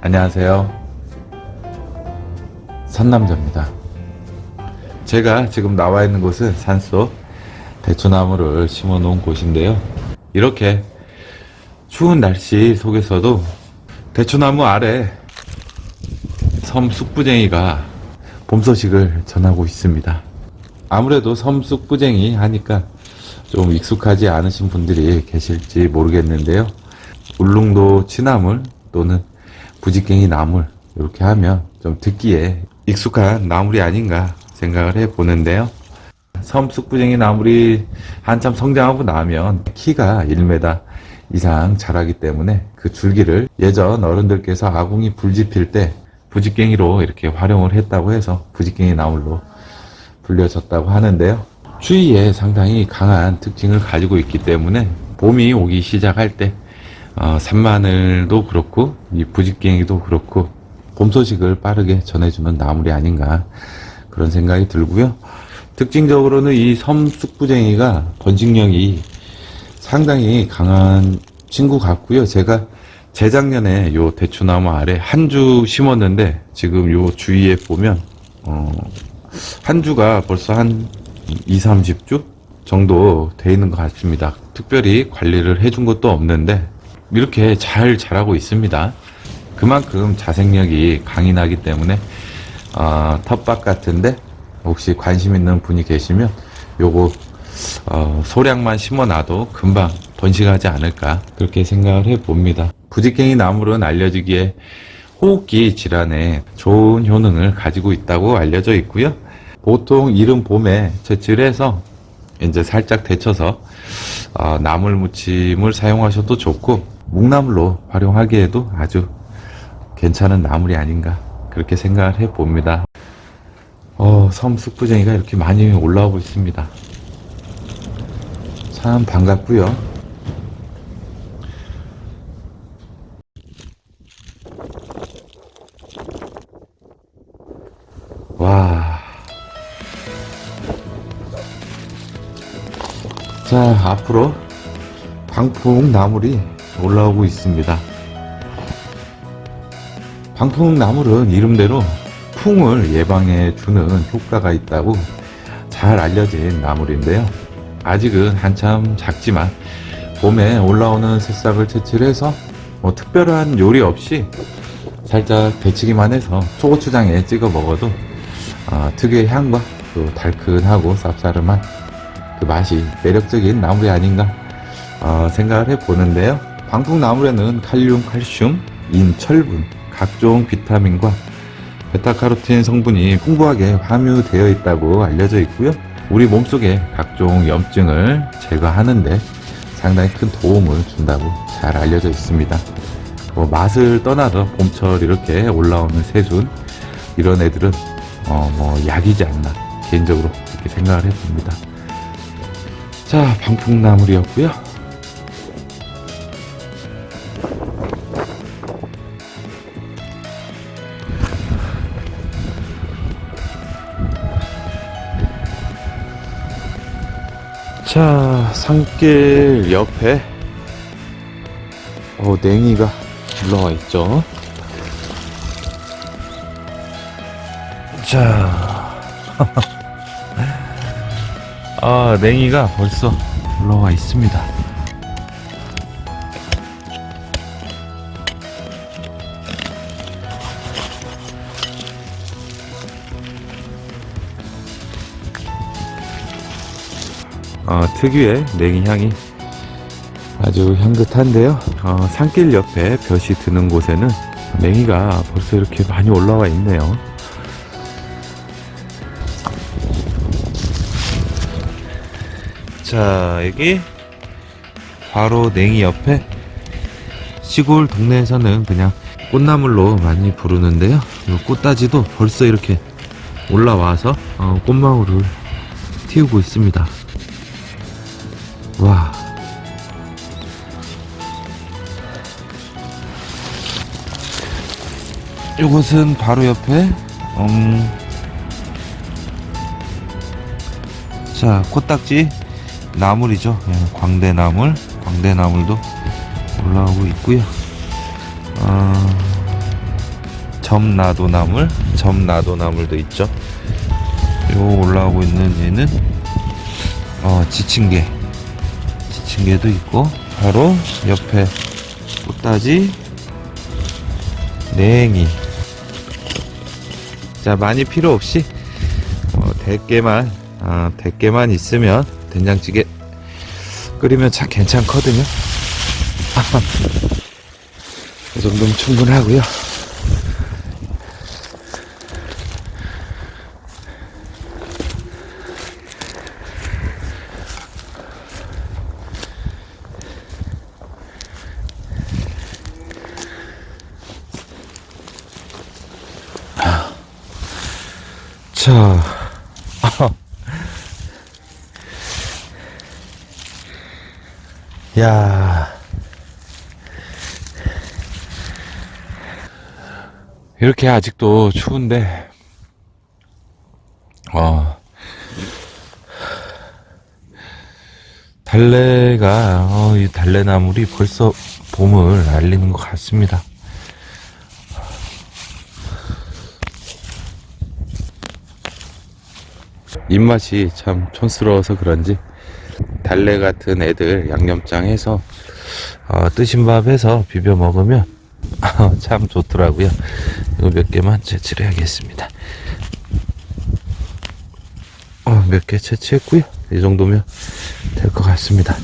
안녕하세요. 산남자입니다. 제가 지금 나와 있는 곳은 산속 대추나무를 심어 놓은 곳인데요. 이렇게 추운 날씨 속에서도 대추나무 아래 섬 쑥부쟁이가 봄 소식을 전하고 있습니다. 아무래도 섬 쑥부쟁이 하니까 좀 익숙하지 않으신 분들이 계실지 모르겠는데요. 울릉도 치나물 또는 부지깽이 나물 이렇게 하면 좀 듣기에 익숙한 나물이 아닌가 생각을 해 보는데요. 섬 쑥부쟁이 나물이 한참 성장하고 나면 키가 1m 이상 자라기 때문에 그 줄기를 예전 어른들께서 아궁이 불 지필 때 부지깽이로 이렇게 활용을 했다고 해서 부지깽이 나물로 불려졌다고 하는데요. 추위에 상당히 강한 특징을 가지고 있기 때문에 봄이 오기 시작할 때 어, 산마늘도 그렇고 이 부지깽이도 그렇고 봄 소식을 빠르게 전해주는 나물이 아닌가 그런 생각이 들고요. 특징적으로는 이 섬쑥부쟁이가 번식력이 상당히 강한 친구 같고요. 제가 재작년에 요 대추나무 아래 한 주 심었는데 지금 요 주위에 보면 어, 한 주가 벌써 한 2, 30주 정도 돼 있는 것 같습니다. 특별히 관리를 해준 것도 없는데 이렇게 잘 자라고 있습니다. 그만큼 자생력이 강인하기 때문에 어, 텃밭 같은데 혹시 관심 있는 분이 계시면 요거 어, 소량만 심어놔도 금방 번식하지 않을까 그렇게 생각을 해봅니다. 부지깽이 나물은 알려지기에 호흡기 질환에 좋은 효능을 가지고 있다고 알려져 있고요. 보통 이른 봄에 채취해서 이제 살짝 데쳐서 어, 나물 무침을 사용하셔도 좋고 묵나물로 활용하기에도 아주 괜찮은 나물이 아닌가 그렇게 생각을 해 봅니다. 어, 섬 쑥부쟁이가 이렇게 많이 올라오고 있습니다. 참 반갑고요. 와. 자, 앞으로 방풍 나물이 올라오고 있습니다. 방풍 나물은 이름대로 풍을 예방해 주는 효과가 있다고 잘 알려진 나물인데요. 아직은 한참 작지만 봄에 올라오는 새싹을 채취를 해서 뭐 특별한 요리 없이 살짝 데치기만 해서 초고추장에 찍어 먹어도 아, 특유의 향과 또 달큰하고 쌉싸름한 그 맛이 매력적인 나물이 아닌가 어, 생각을 해보는데요. 방풍나물에는 칼륨, 칼슘, 인, 철분, 각종 비타민과 베타카로틴 성분이 풍부하게 함유되어 있다고 알려져 있고요. 우리 몸속에 각종 염증을 제거하는데 상당히 큰 도움을 준다고 잘 알려져 있습니다. 뭐 맛을 떠나서 봄철 이렇게 올라오는 새순 이런 애들은 어, 뭐 약이지 않나 개인적으로 그렇게 생각을 해봅니다. 자 방풍나물이었고요. 산길 옆에 어 냉이가 올라와 있죠. 자, 아, 냉이가 벌써 올라와 있습니다. 어, 특유의 냉이 향이 아주 향긋한데요. 어, 산길 옆에 볕이 드는 곳에는 냉이가 벌써 이렇게 많이 올라와 있네요. 자, 여기 바로 냉이 옆에 시골 동네에서는 그냥 꽃나물로 많이 부르는데요. 이 꽃다지도 벌써 이렇게 올라와서 어, 꽃망울을 틔우고 있습니다. 와. 이곳은 바로 옆에 음, 자 코딱지 나물이죠 예, 광대나물 광대나물도 올라오고 있고요 어, 점나도나물, 점나도나물도 있죠. 요 올라오고 있는 얘는 어, 지친개, 지친개도 있고 바로 옆에 꽃다지, 냉이. 자 많이 필요 없이 어, 대게만 아, 대게만 있으면 된장찌개 끓이면 참 괜찮거든요. 이 정도면 충분하고요. 자, 야. 이렇게 아직도 추운데, 어, 달래가, 어, 이 달래나물이 벌써 봄을 알리는 것 같습니다. 입맛이 참 촌스러워서 그런지 달래 같은 애들 양념장 해서 어, 뜨신 밥 해서 비벼 먹으면 어, 참 좋더라고요. 이거 몇 개만 채취해야겠습니다. 어, 몇 개 채취했고요. 이 정도면 될 것 같습니다.